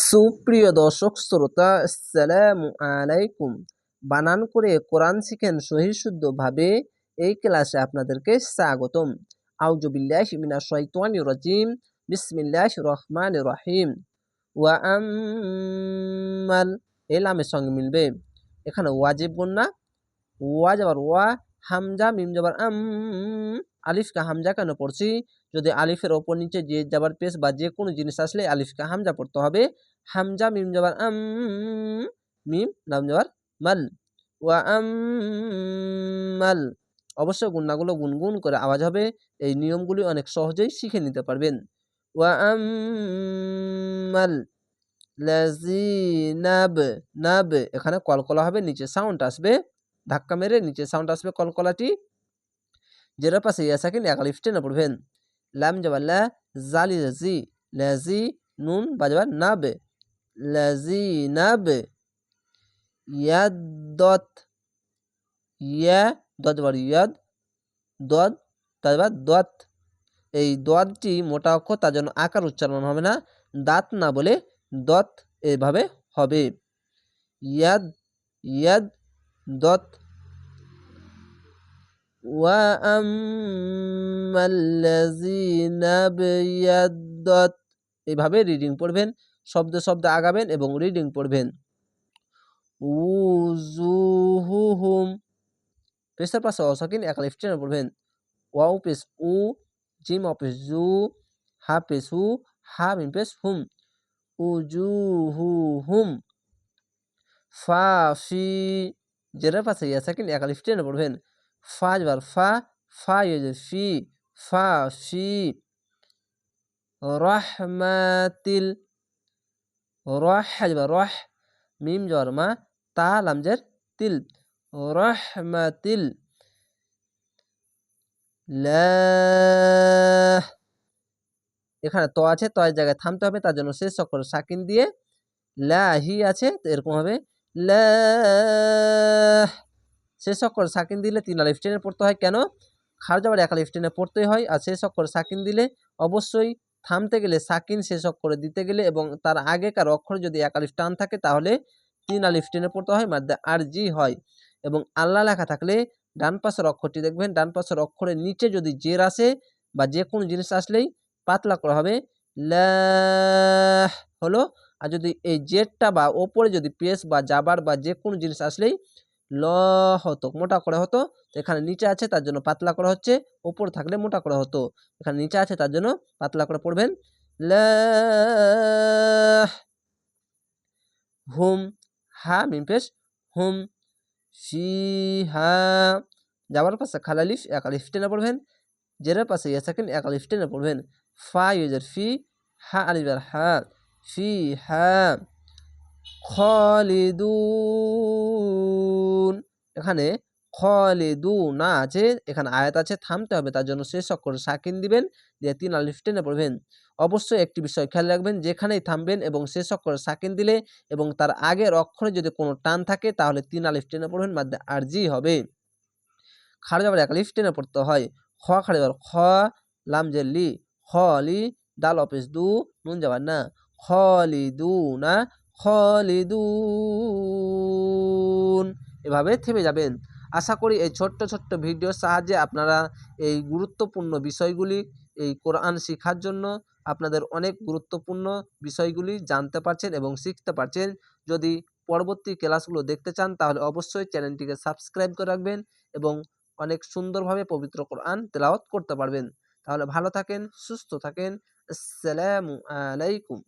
সুপ্রিয় দর্শক, শ্রোতা, আসসালামু আলাইকুম। বানান করে কোরআন শিখেন সহিশুদ্ধভাবে এই ক্লাসে আপনাদেরকে স্বাগতম। আউজুবিল্লাহ মিনা শৈতানি রাজিম। বিসমিল্লাহ রহমান রহিম। ওয়া আম্মাল এই লামের সঙ্গে মিলবে। এখানে ওয়াজিব গুন্না ওয়া যাবার ওয়া হামজা, মিম যাবার আম, আলিফকে হামজা কেন পড়ছি? যদি আলিফের ওপর নিচে যে যাবার পেশ বা যে কোনো জিনিস আসলে আলিফকে হামজা পড়তে হবে। হামজা, মিম যাবার আম, মিম লাম যাবার মাল। ওয়া, আম, মাল। অবশ্য গুন্নাগুলো গুনগুন করে আওয়াজ হবে। এই নিয়মগুলি অনেক সহজেই শিখে নিতে পারবেন। ওয়া, আম, মাল। লাজিনাব নাব এখানে কলকলা হবে, নিচে সাউন্ড আসবে। ধাক্কা মেরে নিচে সাউন্ড আসবে কলকলাটি যেটার পাশে ইয়া সাকিন এক আলিফ টেনে পড়বেন। লাম যাবার লা, জালি, জি লাজি নুন বাজবার নাবে লাজি নাবে ইয়াদ ইয়া, দত। বার ইয়াদ দদ তারপর দত। এই দতটি মোটা অক্ষর, তার জন্য আকার উচ্চারণ হবে না। দাঁত না বলে দত এভাবে হবে। ইয়াদ ইয়াদ, দত। ওয়া বিয়াদ্দত এইভাবে রিডিং পড়বেন, শব্দ শব্দ আগাবেন এবং রিডিং পড়বেন। উজুহুহুম পেশার পাশে অসাকিন এক লিফ টেনে পড়বেন। ওয়াও পেস উ, জিম অফিস জু, হা পেস হু, হা মিন পেস হুম। উ উজুহুহুম ফাফি জেরার পাশে ইয়াসাকিন এক লিফ টেনে পড়বেন। ফা যাবার ফা ফা ইয়ে ফি ফা ফি রহমাতিল রহ যাবার রহ মিম জর মা তা লামজের তিল রহমাতিল এখানে ত আছে, তো জায়গায় থামতে হবে, তার জন্য শেষ অক্ষর সাকিন দিয়ে লাহি আছে, তো এরকম হবে লা। শেষ অক্ষর সাকিন দিলে তিন আলিফ টেনে পড়তে হয় কেন? খারজ আবার এক আলিফ টেনে পড়তেই হয়। আর শেষ অক্ষর সাকিন দিলে অবশ্যই থামতে গেলে সাকিন শেষ অক্ষরে দিতে গেলে এবং তার আগেকার অক্ষর যদি এক আলিফ টান থাকে তাহলে তিন আলিফ টেনে পড়তে হয় মাদ্দে আর জি হয়। এবং আল্লাহ লেখা থাকলে ডান পাশের অক্ষরটি দেখবেন, ডান পাশের অক্ষরের নিচে যদি জের আসে বা যে কোনো জিনিস আসলেই পাতলা করা হবে। হলো, আর যদি এই জেরটা বা ওপরে যদি পেস বা জাবার বা যে কোনো জিনিস আসলেই ল হতো, মোটা করা হতো। এখানে নিচে আছে, তার জন্য পাতলা করা হচ্ছে। ওপর থাকলে মোটা করা হতো। এখানে নিচে আছে, তার জন্য পাতলা করে পড়বেন। ল, হুম, হা মিমপেশ হুম ফি হা যাওয়ার পাশে খালালিফ এক আলিফ টেনে পড়বেন। জেরের পাশে ইয়ে সেকেন্ড, এক আলিফ টেনে পড়বেন। ফা, ইউজার, ফি, হা আলিফার হা, ফি, হা খলিদুন। এখানে খলিদু না আছে, এখানে আয়াত আছে, থামতে হবে, তার জন্য শেষ অক্ষর সাকিন দিবেন, দিয়ে তিন আলিফ টেনে পড়বেন। অবশ্যই একটি বিষয় খেয়াল রাখবেন, যেখানেই থামবেন এবং শেষ অক্ষর সাকিন দিলে এবং তার আগের অক্ষরে যদি কোনো টান থাকে, তাহলে তিন আলিফ টেনে পড়বেন, মাধ্যমে আরজি হবে। খাড়ে যাবার এক আলিফ টেনে পড়তে হয়। খ খাড়ে যাবার খ, লাম জেল্লি খ লি, দাল অফিস দু, নুন যাবার না। খলিদু না খলিদুন। এভাবে থেমে যাবেন। আশা করি এই ছোট্ট ছোট্ট ভিডিওর সাহায্যে আপনারা এই গুরুত্বপূর্ণ বিষয়গুলি এই কোরআন শেখার জন্য আপনাদের অনেক গুরুত্বপূর্ণ বিষয়গুলি জানতে পারছেন এবং শিখতে পারছেন। যদি পরবর্তী ক্লাসগুলো দেখতে চান, তাহলে অবশ্যই চ্যানেলটিকে সাবস্ক্রাইব করে রাখবেন এবং অনেক সুন্দরভাবে পবিত্র কোরআন তেলাওয়াত করতে পারবেন। তাহলে ভালো থাকেন, সুস্থ থাকেন। আসসালামু আলাইকুম।